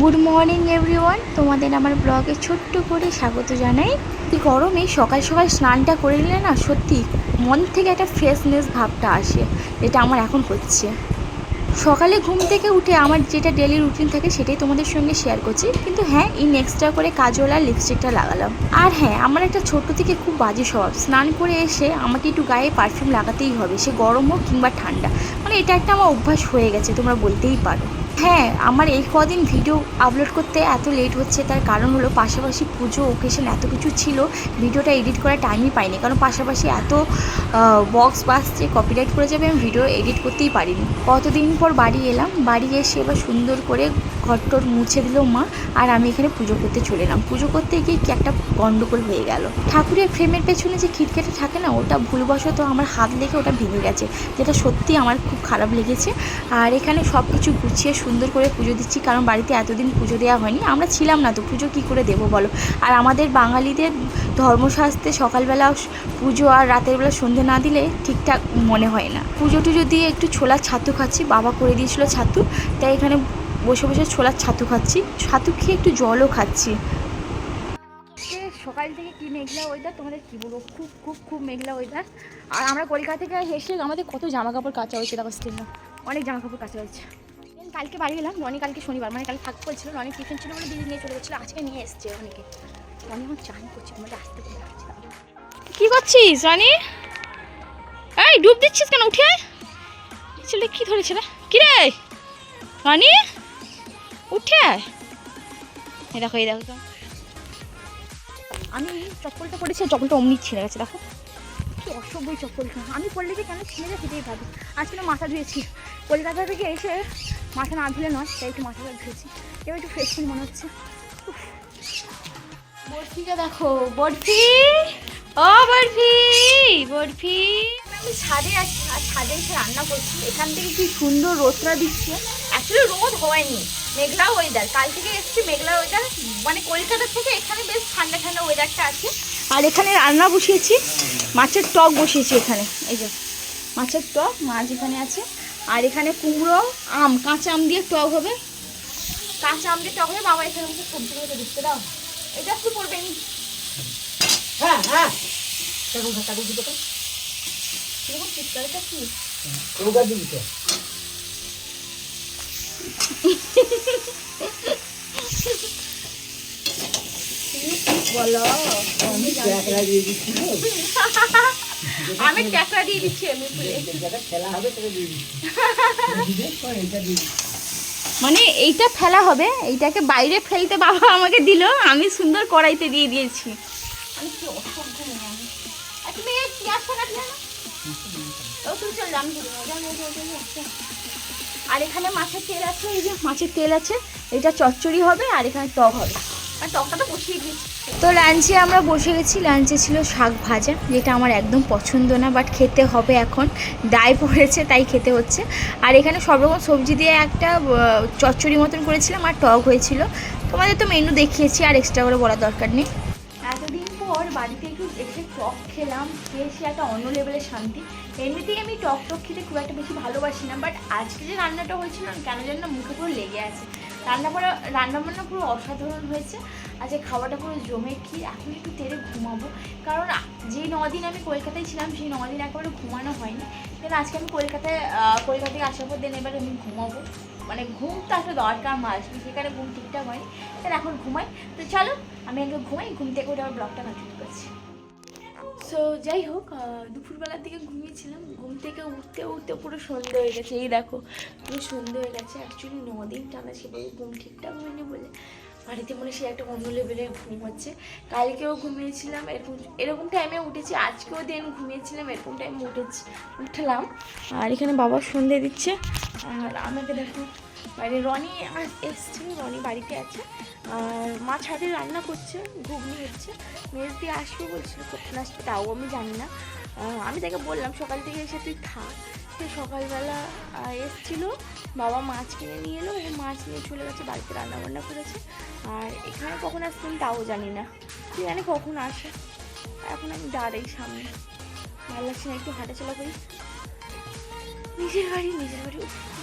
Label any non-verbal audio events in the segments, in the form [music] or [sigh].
Good morning everyone তোমাদের আমার ব্লগে ছোট্ট করে স্বাগত জানাই। এই গরমে সকাল সকাল স্নানটা করে নিলে না সত্যি মন থেকে একটা ফ্রেশনেস ভাবটা আসে, যেটা আমার এখন হচ্ছে। সকালে ঘুম থেকে উঠে আমার যেটা ডেলি রুটিন থাকে সেটাই তোমাদের সঙ্গে শেয়ার করছি। কিন্তু হ্যাঁ ইন এক্সট্রা করে কাজল আর লিপস্টিকটা লাগালাম। আর হ্যাঁ আমার একটা ছোট্ট থেকে খুব বাজে স্বভাব। স্নান করে এসে আমাকে একটু গায়ে পারফিউম লাগাতেই হবে, সে গরম হোক কিংবা ঠান্ডা। মানে এটা একটা আমার অভ্যাস হয়ে গেছে, তোমরা বলতেই পারো। হ্যাঁ আমার এই কদিন ভিডিও আপলোড করতে এত লেট হচ্ছে, তার কারণ হলো পাশাপাশি পুজো ওকেশন এত কিছু ছিল, ভিডিওটা এডিট করার টাইমই পাইনি, কারণ পাশাপাশি এত বক্স বাসছে কপিরাইট করে যাবে, আমি ভিডিও এডিট করতেই পারিনি। কতদিন পর বাড়ি এলাম, বাড়ি এসে এবার সুন্দর করে ঘরটর মুছে দিল মা, আর আমি এখানে পুজো করতে চলে এলাম। পুজো করতে গিয়ে কি একটা গণ্ডগোল হয়ে গেল। ঠাকুরের ফ্রেমের পেছনে যে খিটখিটে থাকে না, ওটা ভুলবশত আমার হাত লেগে ওটা ভেঙে গেছে, যেটা সত্যি আমার খুব খারাপ লেগেছে। আর এখানে সব কিছু গুছিয়ে সুন্দর করে পুজো দিচ্ছি, কারণ বাড়িতে এতদিন পুজো দেওয়া হয়নি। আমরা ছিলাম না তো, পুজো কী করে দেবো বলো? আর আমাদের বাঙালিদের ধর্মশাস্ত্রে সকালবেলা পুজো আর রাতের বেলা সন্ধে না দিলে ঠিকঠাক মনে হয় না। পুজো টুজো দিয়ে একটু ছোলার ছাতু খাচ্ছি, বাবা করে দিয়েছিল ছাতু, তাই এখানে বসে বসে ছোলার ছাতু খাচ্ছি, ছাতু খেয়ে একটু জলও খাচ্ছি। সকাল থেকে কি মেঘলা ওয়েদার তোমাদের কি বলব? খুব খুব খুব মেঘলা ওয়েদার আর আমরা কলকাতা থেকে এসে আমাদের কত জামা কাপড় কাচা হয়েছে স্টিল অনেক জামা কাপড় কাচা হয়েছে। কালকে বাড়ি এলাম রনি কালকে শনিবার মানে কালকে থাকতে বলছিল রনি টিফিন ছিল মানে দিদি নিয়ে চলে গেছিল আজকে নিয়ে এসছে অনেকে রনি এখন চান করছে আমাদের আসতে বলে রাখছে কি করছিস রনি? এই ডুব দিচ্ছিস কেন? উঠে ছেলে কি ধরেছে রে? কি রে? রনি? উঠে। এই দেখো এই দেখো। আমি চপ্পলটা আর চপ্পলটা অমনি ছিঁড়ে গেছে দেখো। কি অসভ্য চপ্পলটা। আমি পড়লে যে কেন ছিঁড়ে যায় সেটাই ভাবি। আজকে মাথা ধুয়েছি। কলকাতা থেকে এসে মাথা না ধুলে নয়, তাই একটু মাথাটা ধুয়েছি। এবার একটু ফ্রেশ মনে হচ্ছে। উফ। বরফিটা দেখো, বরফি! ও বরফি বরফি! আমি ছাদে আছি, আর ছাদে এসে রান্না করছি। এখান থেকে কি সুন্দর রোদটা দিচ্ছে। অ্যাকচুয়ালি রোদ হয়নি, মেঘলা ওয়েদার কাল থেকে এসেছি মেঘলা ওয়েদার মানে কলকাতা থেকে এখানে বেশ ঠান্ডা ঠান্ডা ওয়েদারটা আছে। আর এখানে রান্না বসিয়েছি। মাছের টক বসিয়েছি এখানে। এই যে, মাছের টক, মাছ এখানে আছে। আর এখানে কুমড়ো আম কাঁচা আম দিয়ে টক হবে। কাঁচা আম দিয়ে টক হবে বাবা এখানে বসে সবজি করে দিচ্ছে দাও। এটা একটু পড়বেন হ্যাঁ হ্যাঁ। কাকু কাকু দিতে তো এরকম চিৎকারটা কি? রোগা দিবি তো। বলো? [laughs] আমি একলা দিয়ে দিচ্ছি আমি ট্যাকরা দিয়ে দিচ্ছি আমি ফুলে হবে দিয়ে দিচ্ছি। দিদি এটা দিয়ে মানে এইটা ফেলা হবে এইটাকে বাইরে ফেলতে বাবা আমাকে দিল আমি সুন্দর কড়াইতে দিয়ে দিয়েছি। আমি কি অসভ্য মেয়ে আর তুমি এই পেঁয়াজটা কাটলে না ও তুমি চল আমি দিয়ে দেবো। যাও, যাও, যাও, যাও, যাও, যাও। আর এখানে মাছের তেল আছে এই যে মাছের তেল আছে এটা চচ্চড়ি হবে আর এখানে টক হবে। তো দিয়েছি। তো লাঞ্চে আমরা বসে গেছি। লাঞ্চে ছিল শাক ভাজা যেটা আমার একদম পছন্দ না বাট খেতে হবে এখন। দায় পড়েছে তাই খেতে হচ্ছে। আর এখানে সব রকম সবজি দিয়ে একটা চচ্চড়ি মতন করেছিলাম আর টক হয়েছিল। তোমাদের তো মেনু দেখিয়েছি আর এক্সট্রা করে বলার দরকার নেই। এতদিন পর বাড়িতে একটু এসে টক খেলাম খেয়ে সে একটা অন্য লেভেলের শান্তি। এমনিতেই আমি টক টক খেতে খুব একটা বেশি ভালোবাসি না বাট আজকে যে রান্নাটা হয়েছিল কেন যেন না মুখে পুরো লেগে আছে। রান্না করা রান্না বান্না পুরো অসাধারণ হয়েছে। আজকে খাওয়াটা পুরো জমে কি এখন একটু তেরে ঘুমাবো। কারণ যেই নদিন আমি কলকাতায় ছিলাম সেই নদিন একেবারে ঘুমানো হয়নি। কিন্তু আজকে আমি কলকাতায় আহ, কলকাতা থেকে আসার পর দিন এবার আমি ঘুমাবো। মানে ঘুম তো আসলে দরকার মাস সেখানে ঘুম ঠিকঠাক হয়নি। তাহলে এখন ঘুমাই। তো চলো আমি আগে ঘুমাই ঘুম থেকে উঠে আবার ব্লগটা কন্টিনিউ করছি। সো যাই হোক দুপুরবেলার দিকে ঘুমিয়েছিলাম। ঘুম থেকে উঠতে উঠতে পুরো সন্ধে হয়ে গেছে। এই দেখো, পুরো সন্ধে হয়ে গেছে। অ্যাকচুয়ালি নদিন টানা সেভাবে ঘুম ঠিকঠাক হয়নি বলে। বাড়িতে মনে সে একটা অন্য লেভেলের ঘুম হচ্ছে কালকেও ঘুমিয়েছিলাম, এরকম এরকম টাইমে উঠেছি। আজকেও দিন ঘুমিয়েছিলাম, এরকম টাইমে উঠেছি, উঠলাম। আর এখানে বাবা সন্ধে দিচ্ছে। আর আমাকে দেখো বাইরে রনি এসছে, রনি বাড়িতে আছে। আর মা ছাদে রান্না করছে, ঘুগনি হচ্ছে। মেজ দিয়ে আসবে বলছিল কখন আসবে তাও আমি জানি না। আমি তাকে বললাম, সকাল থেকে এসে তুই থাক। সে সকালবেলা এসছিল, বাবা মাছ কিনে নিয়ে এলো এবং মাছ নিয়ে চলে গেছে, বাড়িতে রান্না বান্না করেছে। আর এখানে কখন আসবেন তাও জানি না। তুই জানি কখন আসে। এখন আমি দাঁড়াই সামনে। ভালো লাগছে না, একটু হাঁটাচলা করি। নিজের বাড়ি নিজের বাড়ি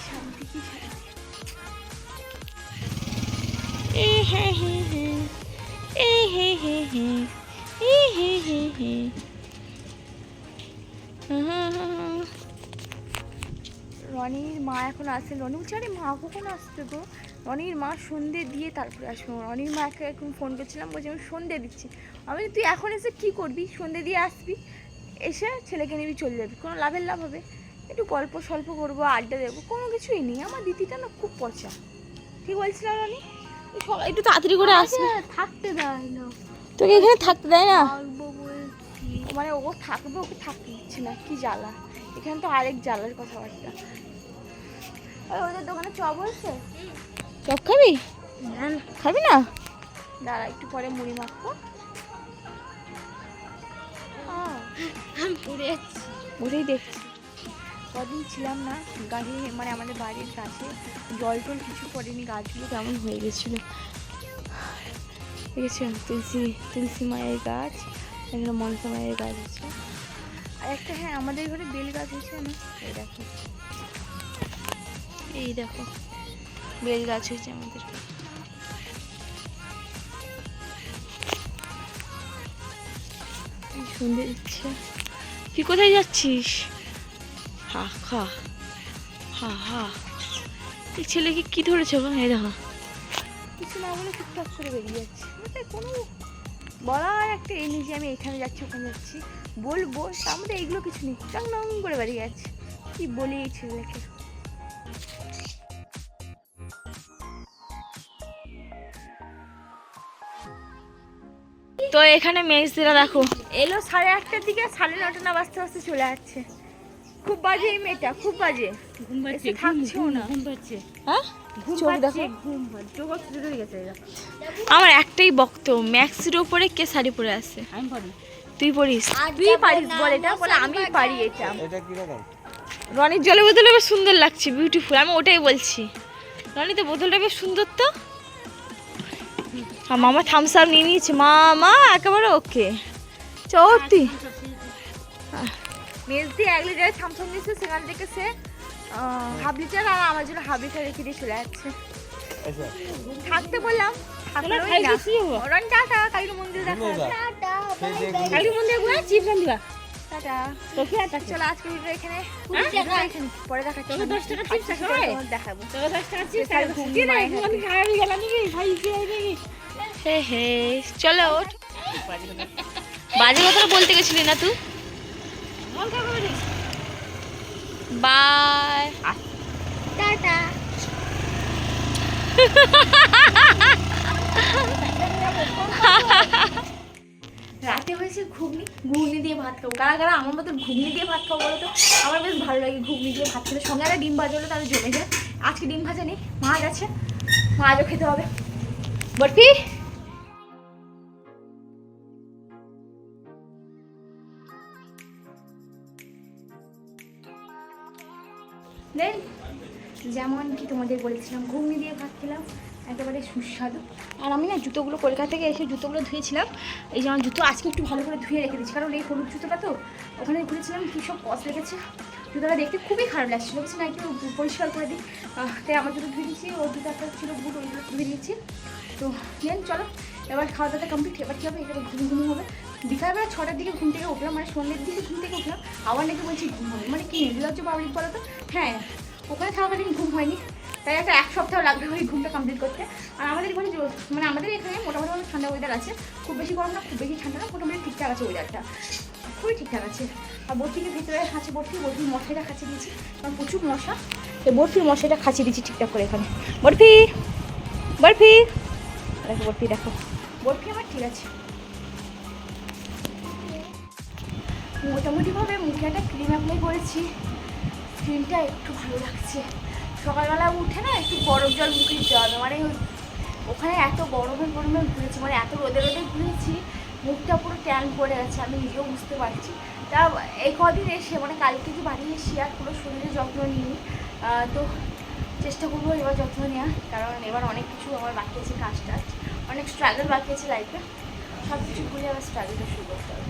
শান্তি, কি শান্তি। এ এ রনির মা এখন আসছে রনি বলছে, আরে মা, কখন আসবে গো? রনির মা সন্ধে দিয়ে তারপরে আসব। রনির মাকে এখন ফোন করছিলাম, বলছি, আমি সন্ধে দিচ্ছি। আমি তুই এখন এসে কি করবি? সন্ধে দিয়ে আসবি? এসে ছেলেকে নিবি, চলে যাবি। কোনো লাভের লাভ হবে? একটু গল্প স্বল্প করব, আড্ডা দেবো, কোনো কিছুই নেই। আমার দিদিটা না খুব পচা। ঠিক বলছিলাম রনি? একটু তাড়াতাড়ি করে আসবে। থাকতে দেয় না। তোকে এখানে থাকতে দেয় না? মানে ও থাকবে ওকে থাকতে দিচ্ছে না। কি জ্বালা। এখানে তো আরেক জ্বালার কথাবার্তা। ওই ওদের দোকানে চপ বলছে চপ খাবি? খাবি না? দাঁড়া একটু পরে মুড়ি মাখবো। ওটাই দেখছি। কদিন ছিলাম না, গাড়ি মানে আমাদের বাড়ির কাছে, জল টল কিছু পড়েনি, গাছগুলো কেমন হয়ে গেছিল। দেখেছেন তুলসী তুলসী মায়ের গাছ, এখানে মনসা মায়ের গাছ আছে। আর একটা হ্যাঁ আমাদের ঘরে বেল গাছ আছে না এই দেখো। এই দেখো, বেল গাছ হয়েছে আমাদের। সন্ধে দিচ্ছে। তুই কোথায় যাচ্ছিস? হা খা হা হা। এই ছেলেকে কি ধরেছে গো এই দেখো। কিছু না বলে টুকটাক করে বেরিয়ে যাচ্ছে। মানে কোনো বলার একটা যে আমি এখানে যাচ্ছি ওখানে যাচ্ছি। বলব মধ্যে এইগুলো কিছু নেই। টং টং করে বেরিয়ে যাচ্ছে। কি বলি এই ছেলেকে? তো এখানে মেজদিরা দেখো। এলো সাড়ে আটটার দিকে সাড়ে নটা না বাজতে বাজতে চলে যাচ্ছে খুব বাজে এই মেয়েটা খুব বাজে। ঘুম পাচ্ছে থাকছেও না। ঘুম পাচ্ছে। হ্যাঁ? চোখ দেখো। চোখ অস্ত্র গেছে আমার একটাই বক্ত ম্যাক্সির ওপরে কে শাড়ি পরে আছে? আমি পারি। তুই পরিস। তুই পারিস বল এটা বলে আমি পারি এটা। রনির জলের বোতলটা বেশ সুন্দর লাগছে বিউটিফুল আমি ওটাই বলছি। রনি তো বোতলটা বেশ সুন্দর তো? আর মামা থামস আপ নিয়ে নিয়েছে। মামা একেবারে ওকে চৌতি মেজ দিয়ে এক লিটার থামস আপ নিয়েছে সেখান থেকে সে হাফ লিটার আর আমার জন্য হাফ লিটার রেখে দিয়ে চলে যাচ্ছে। আচ্ছা। থাকতে বললাম টাটা মন্দির দেখা ঘুরে চিপস আনবা চলো আজকে ভিডিও এখানে। হ্যাঁ? পরে দশ টাকা চিপস দেখাবো। দশ টাকা চিপস হয়ে নাকি? হে হে চলো ওঠ। বাজে কথা বলতে গেছিলি না তুই মন খারাপ করে দিস বাই টাটা। রাতে হয়েছে ঘুগনি ঘুগনি দিয়ে ভাত খাব। কারা কারা আমার মতো ঘুগনি দিয়ে ভাত খাব বলো তো? আমার বেশ ভালো লাগে ঘুগনি দিয়ে ভাত খেতে। সঙ্গে একটা ডিম ভাজা হলে তাহলে জমে যায় আজকে ডিম ভাজা নেই মাছ আছে মাছও খেতে হবে। বরফি? দেন। যেমন কি তোমাদের বলেছিলাম, ঘুগনি দিয়ে ভাত খেলাম, একেবারে সুস্বাদু। আর আমি না জুতোগুলো কলকাতা থেকে এসে জুতোগুলো ধুয়েছিলাম। এই যে আমার জুতো আজকে একটু ভালো করে ধুয়ে রেখে দিচ্ছি কারণ এই হলুদ জুতোটা তো ওখানে ঘুরেছিলাম, কী সব কস লেগেছে। জুতোটা দেখতে খুবই খারাপ লাগছিল, বলছি না একটু পরিষ্কার করে দিই। তাই আমার জুতো ধুয়ে দিচ্ছি ওর জুতো একটা ছিল বুট ওইগুলো ধুয়ে দিয়েছি। তো দেন চলো, এবার খাওয়া দাওয়াটা কমপ্লিট এবার কী হবে? এবার ঘুম ঘুম হবে। বিকালবেলা ছটার দিকে ঘুম থেকে উঠলাম মানে সন্ধ্যের দিকে ঘুম থেকে উঠলাম, আবার নাকি বলছি ঘুম হবে। মানে কি নির্লজ্জ পাবলিক বলো তো হ্যাঁ ওখানে থাকাকালীন ঘুম হয়নি। তাই একটা এক সপ্তাহ লাগবে ওই ঘুমটা কমপ্লিট করতে। আর আমাদের এখানে মানে আমাদের এখানে মোটামুটি অনেক ঠান্ডা ওয়েদার আছে। খুব বেশি গরম না, খুব বেশি ঠান্ডা না, মোটামুটি ঠিকঠাক আছে ওয়েদারটা খুবই ঠিকঠাক আছে। আর বরফিকে ভিতরে খাচ্ছে বরফি, বরফির মশাইটা খাচ্ছে দিয়েছি। কারণ প্রচুর মশা। তো বরফির মশাইটা খাচ্ছে দিয়েছি ঠিকঠাক করে এখানে। বরফি বরফি। দেখো বরফি দেখো। বরফি আমার ঠিক আছে। মোটামুটিভাবে মুখে একটা ক্রিম অ্যাপ্লাই করেছি। ক্রিমটা একটু ভালো লাগছে। সকালবেলা উঠে না একটু গরম জল মুখে দিতে মানে ওখানে এত গরমে গরমে ঘুরেছি মানে এত রোদে রোদে ঘুরেছি, মুখটা পুরো ট্যান পড়ে আছে, আমি নিজেও বুঝতে পারছি। তা এই কদিন এসে মানে কালকে যে বাড়ি এসে আর পুরো শরীরের যত্ন নিই তো চেষ্টা করব এবার যত্ন নেওয়া কারণ এবার অনেক কিছু আমার বাকি আছে কাজ টাজ অনেক স্ট্রাগল বাকি আছে লাইফে সব কিছু ভুলে আবার স্ট্রাগলটা শুরু করতে হবে।